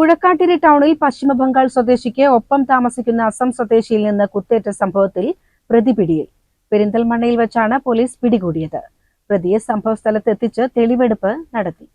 പുഴക്കാട്ടിരി ടൗണിൽ പശ്ചിമബംഗാൾ സ്വദേശിക്ക് ഒപ്പം താമസിക്കുന്ന അസം സ്വദേശിയിൽ നിന്ന് കുത്തേറ്റ സംഭവത്തിൽ പ്രതി പിടിയിൽ. പെരിന്തൽമണ്ണയിൽ വെച്ചാണ് പോലീസ് പിടികൂടിയത്. പ്രതിയെ സംഭവസ്ഥലത്ത് എത്തിച്ച് തെളിവെടുപ്പ് നടത്തി.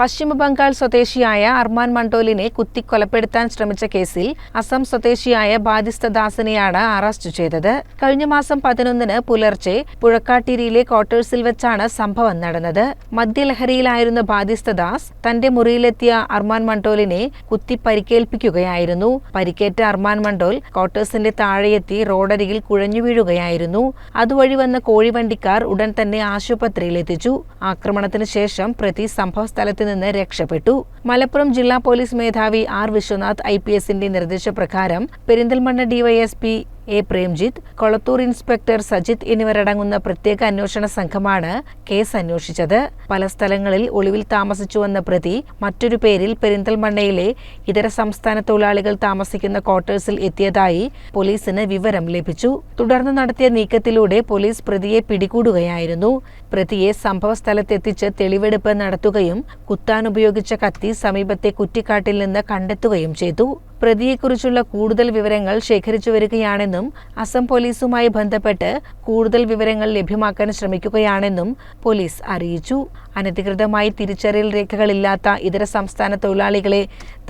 പശ്ചിമ ബംഗാൾ സ്വദേശിയായ അർമാൻ മണ്ടോലിനെ കുത്തിക്കൊലപ്പെടുത്താൻ ശ്രമിച്ച കേസിൽ അസം സ്വദേശിയായ ബാധിസ്ഥ ദാസിനെയാണ് അറസ്റ്റ് ചെയ്തത്. കഴിഞ്ഞ മാസം പതിനൊന്നിന് പുലർച്ചെ പുഴക്കാട്ടിരിയിലെ ക്വാർട്ടേഴ്സിൽ വെച്ചാണ് സംഭവം നടന്നത്. മദ്യലഹരിയിലായിരുന്ന ബാധിസ്ഥ ദാസ് തന്റെ മുറിയിലെത്തിയ അർമാൻ മണ്ടോലിനെ കുത്തി പരിക്കേൽപ്പിക്കുകയായിരുന്നു. പരിക്കേറ്റ അർമാൻ മണ്ടോൽ ക്വാർട്ടേഴ്സിന്റെ താഴെയെത്തി റോഡരികിൽ കുഴഞ്ഞു വീഴുകയായിരുന്നു. അതുവഴി വന്ന കോഴിവണ്ടിക്കാർ ഉടൻ തന്നെ ആശുപത്രിയിൽ എത്തിച്ചു ആക്രമണത്തിന് ശേഷം പ്രതി സംഭവസ്ഥലത്ത് നിന്ന് രക്ഷപ്പെട്ടു. മലപ്പുറം ജില്ലാ പോലീസ് മേധാവി ആർ വിശ്വനാഥ് ഐ പി എസിന്റെ നിർദ്ദേശപ്രകാരം Perinthalmanna DYSP A Premjith Kolathur inspector Sajith എന്നിവരടങ്ങുന്ന പ്രത്യേക അന്വേഷണ സംഘമാണ് കേസ് അന്വേഷിച്ചത്. പല സ്ഥലങ്ങളിൽ ഒളിവിൽ താമസിച്ചുവെന്ന പ്രതി മറ്റൊരു പേരിൽ പെരിന്തൽമണ്ണയിലെ ഇതര സംസ്ഥാന തൊഴിലാളികൾ താമസിക്കുന്ന ക്വാർട്ടേഴ്സിൽ എത്തിയതായി പോലീസിന് വിവരം ലഭിച്ചു. തുടർന്ന് നടത്തിയ നീക്കത്തിലൂടെ പോലീസ് പ്രതിയെ പിടികൂടുകയായിരുന്നു. പ്രതിയെ സംഭവസ്ഥലത്തെത്തിച്ച് തെളിവെടുപ്പ് നടത്തുകയും കുത്താൻ ഉപയോഗിച്ച കത്തി സമീപത്തെ കുറ്റിക്കാട്ടിൽ നിന്ന് കണ്ടെത്തുകയും ചെയ്തു. പ്രതിയെക്കുറിച്ചുള്ള കൂടുതൽ വിവരങ്ങൾ ശേഖരിച്ചു വരികയാണെന്നും അസം പോലീസുമായി ബന്ധപ്പെട്ട് കൂടുതൽ വിവരങ്ങൾ ലഭ്യമാക്കാൻ ശ്രമിക്കുകയാണെന്നും പോലീസ് അറിയിച്ചു. അനധികൃതമായി തിരിച്ചറിയൽ രേഖകളില്ലാത്ത ഇതര സംസ്ഥാന തൊഴിലാളികളെ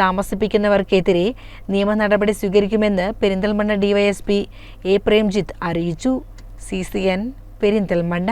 താമസിപ്പിക്കുന്നവർക്കെതിരെ നിയമ നടപടി സ്വീകരിക്കുമെന്ന് പെരിന്തൽമണ്ണ ഡിവൈഎസ്പി എ പ്രേംജിത്ത് അറിയിച്ചു. C C N Perinthalmanna.